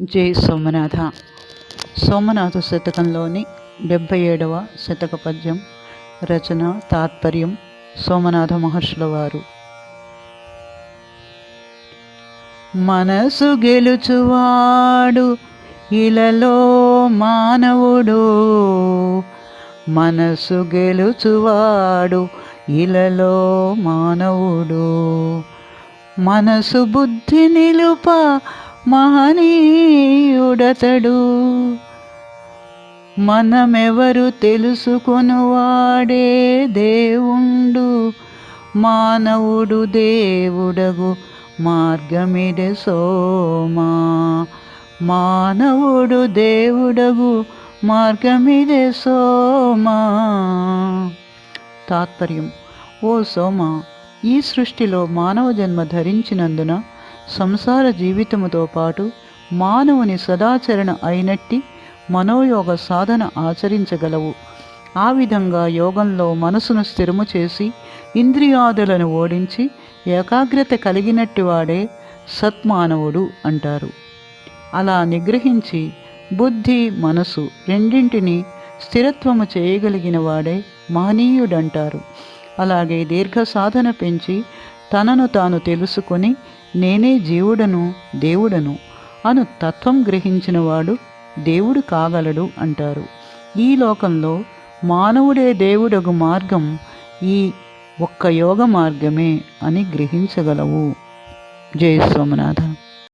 జై సోమనాథ. సోమనాథ శతకంలోని డెబ్భై ఏడవ శతక పద్యం రచన తాత్పర్యం సోమనాథ మహర్షుల వారు. మనసు గెలుచువాడు ఇలలో మానవుడు. మనసు గెలుచువాడు ఇలలో మానవుడు. మనసు బుద్ధి నిలుప మహనీయుడతడు. మనమెవరు తెలుసుకొనువాడే దేవుండు. మానవుడు దేవుడగు మార్గమిదే సోమా. మానవుడు దేవుడగు మార్గమిదే సోమా. తాత్పర్యం ఓ సోమా ఈ సృష్టిలో మానవ జన్మ ధరించినందున సంసార జీవితముతో పాటు మానవుని సదాచరణ అయినట్టి మనోయోగ సాధన ఆచరించగలవు. ఆ విధంగా యోగంలో మనసును స్థిరము చేసి ఇంద్రియాదులను ఓడించి ఏకాగ్రత కలిగినట్టు వాడే సత్మానవుడు అంటారు. అలా నిగ్రహించి బుద్ధి మనసు రెండింటిని స్థిరత్వము చేయగలిగిన వాడే మహనీయుడంటారు. అలాగే దీర్ఘ సాధన పెంచి తనను తాను తెలుసుకొని నేనే జీవుడను దేవుడను. అను తత్వం గ్రహించినవాడు దేవుడు కాగలడు అంటారు. ఈ లోకంలో మానవుడే దేవుడగు మార్గం ఈ ఒక్క యోగ మార్గమే అని గ్రహించగలవు. జయ సోమనాథ.